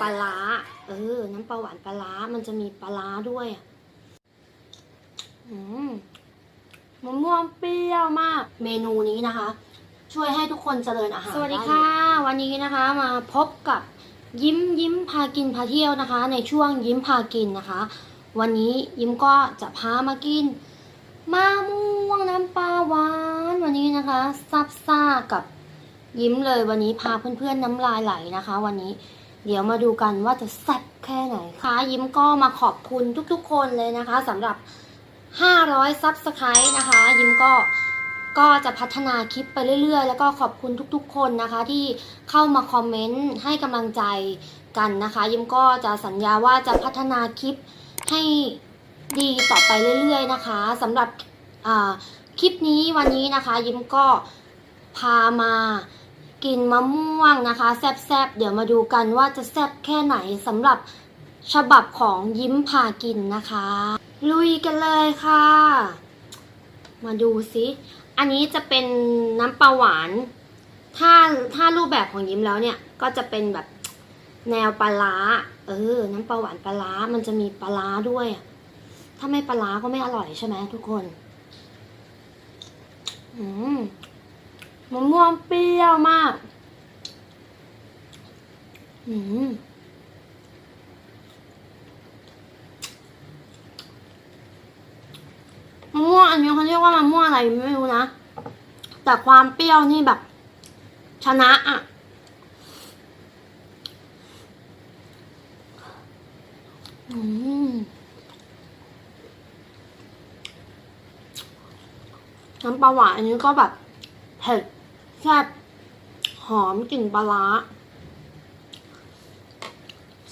ปลาร้า เออ น้ำปลาหวานปลาร้า มันจะมีปลาร้าด้วยอะอืมมะม่วงเปรี้ยวมาก เมนูนี้นะคะ ช่วยให้ทุกคนเจริญอาหาร สวัสดีค่ะ วันนี้นะคะมาพบกับยิ้มยิ้มพากินพาเที่ยวนะคะ ในช่วงยิ้มพากินนะคะ วันนี้ยิ้มก็จะพามากินมะม่วงน้ำปลาหวานวันนี้นะคะซับซ่ากับยิ้มเลยวันนี้พาเพื่อนๆน้ำลายไหลนะคะ วันนี้ เดี๋ยวมาดูกันว่าจะแซ่บแค่ไหนคะยิ้มก็มาขอบคุณทุกๆ คนเลยนะคะสำหรับ 500ซับสไครต์นะคะ ยิ้มก็ก็จะพัฒนาคลิปไปเรื่อยๆ แล้วก็ขอบคุณทุกๆ คนนะคะ ที่เข้ามาคอมเมนต์ให้กำลังใจกันนะคะ ยิ้มก็จะสัญญาว่าจะพัฒนาคลิปให้ดีต่อไปเรื่อยๆ นะคะสำหรับคลิปนี้วันนี้นะคะ ยิ้มก็พามา กินมะม่วงนะคะแซบๆ เดี๋ยวมาดูกันว่าจะแซบแค่ไหนสำหรับฉบับของยิ้มพากินนะคะ ลุยกันเลยค่ะ มาดูสิอันนี้จะเป็นน้ำปลาหวาน ถ้าถ้ารูปแบบของยิ้มแล้วเนี่ยก็จะเป็นแบบแนวปลาร้าเออ น้ำปลาหวานปลาร้ามันจะมีปลาร้าด้วย ถ้าไม่ปลาร้าก็ไม่อร่อยใช่ไหมทุกคน อืม มะม่วงเปรี้ยวมาก อืมมะม่วงอันนี้เขาเรียกว่ามะม่วงอะไรไม่รู้นะ แต่ความเปรี้ยวนี่แบบ ชนะอะอืมน้ำปลาหวานอันนี้ก็แบบเผ็ด แซ่บหอมกลิ่นปลาร้า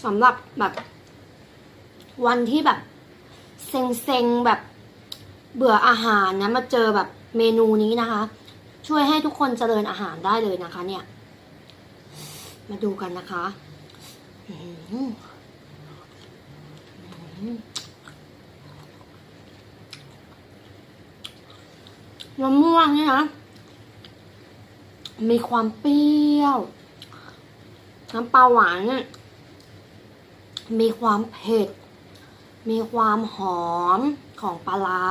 สำหรับแบบ วันที่แบบ เซ็งๆแบบเบื่ออาหารนะมาเจอแบบเมนูนี้นะคะ ช่วยให้ทุกคนเจริญอาหารได้เลยนะคะ เนี่ย มาดูกันนะคะมอืมมะม่วงเนี่ยนะ มีความเปรี้ยว น้ำปลาหวาน มีความเผ็ด มีความหอมของปลาร้า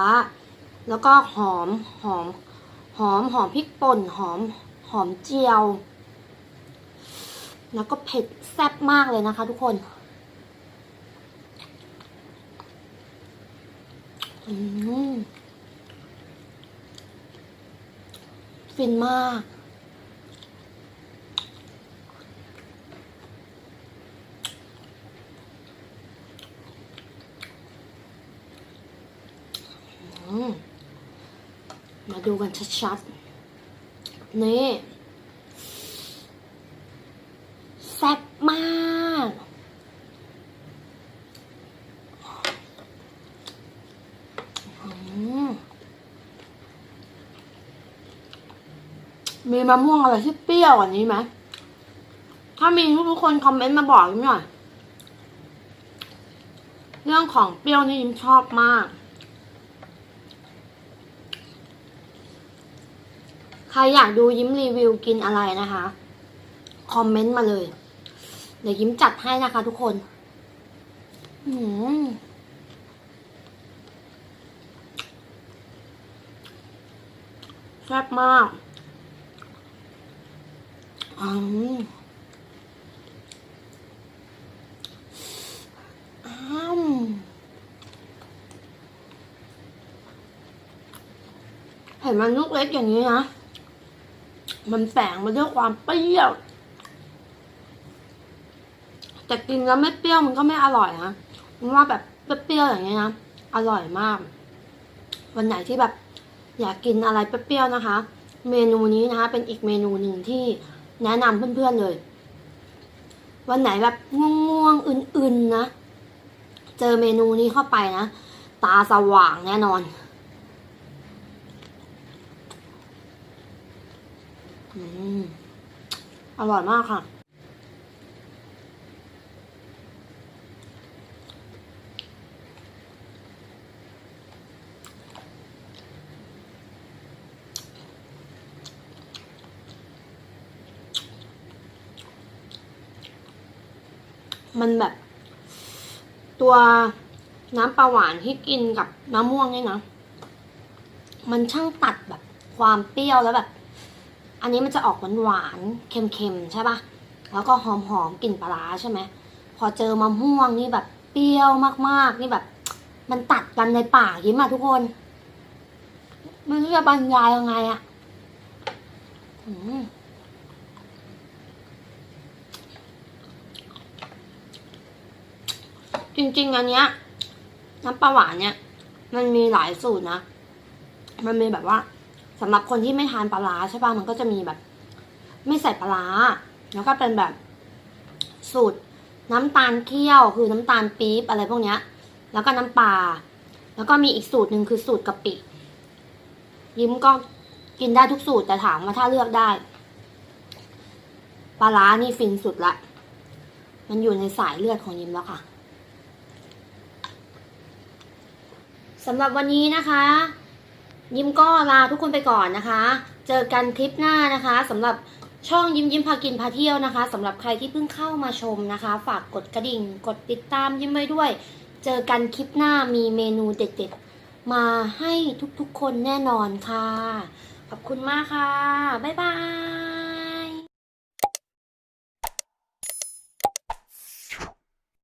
แล้วก็หอมหอมหอมหอมพริกป่นหอมหอมเจียว แล้วก็เผ็ดแซ่บมากเลยนะคะทุกคนฟินมาก อืมมา ดูกันชัดๆ นี่แซ่บมากมมีมะม่วงอะไรที่เปรี้ยวกว่านี้ไหม ถ้ามีทุกคนคอมเมนต์มาบอกยิ้มหน่อย เรื่องของเปรี้ยวนี่ยิ้มชอบมาก ครอยากดูยิ้มรีวิวกินอะไรนะคะ คอมเมนต์มาเลย เดี๋ยวยิ้มจัดให้นะคะทุกคนอืมแซ่บมากอืมอ้ามเห็นมันลูกเล็กอย่างนี้นะ มันแฝงมาด้วยความเปรี้ยว แต่กินแล้วไม่เปรี้ยวมันก็ไม่อร่อยนะมันว่าแบบเปรี้ยวๆอย่างนี้ยนะ อร่อยมาก วันไหนที่แบบ อยากกินอะไรเปรี้ยวๆนะคะ เมนูนี้นะคะ เป็นอีกเมนูหนึ่งที่แนะนำเพื่อนๆเลย วันไหนแบบง่วงๆอื่นๆนะ เจอเมนูนี้เข้าไปนะ ตาสว่างแน่นอน อร่อยมากค่ะ มันแบบ ตัวน้ำปลาหวานที่กินกับน้ำม่วงเนี่ยนะ มันช่างตัดแบบความเปรี้ยวแล้วแบบ อันนี้มันจะออกหวานๆเค็มๆใช่ปะแล้วก็หอมๆกลิ่นปลาร้าใช่ไหมพอเจอมะม่วงนี่แบบเปรี้ยวมากๆ นี่แบบ มันตัดกันในปากยิ้มอะทุกคนไมันจะบรรยายยังไงอะอจริงๆอันเนี้ยน้ำปลาหวานเนี่ย มันมีหลายสูตรนะ มันมีแบบว่า สำหรับคนที่ไม่ทานปลาร้าใช่ป่ะมันก็จะมีแบบ ไม่ใส่ปลาร้าแล้วก็เป็นแบบ สูตร น้ำตาลเคี่ยวคือน้ำตาลปี๊บอะไรพวกเนี้ย แล้วก็น้ำปลาแล้วก็มีอีกสูตรหนึ่งคือสูตรกะปิ ยิ้มก็กินได้ทุกสูตรแต่ถามว่าถ้าเลือกได้ปลาร้านี่ฟินสุดละ มันอยู่ในสายเลือดของยิ้มแล้วค่ะสำหรับวันนี้นะคะ ยิ้มก็ลาทุกคนไปก่อนนะคะ เจอกันคลิปหน้านะคะสำหรับช่องยิ้มยิ้มพากินพาเที่ยวนะคะสำหรับใครที่เพิ่งเข้ามาชมนะคะ ฝากกดกระดิ่ง กดติดตามยิ้มไว้ด้วย เจอกันคลิปหน้ามีเมนูเด็ดๆ มาให้ทุกๆคนแน่นอนค่ะ ขอบคุณมากค่ะ บ๊ายบาย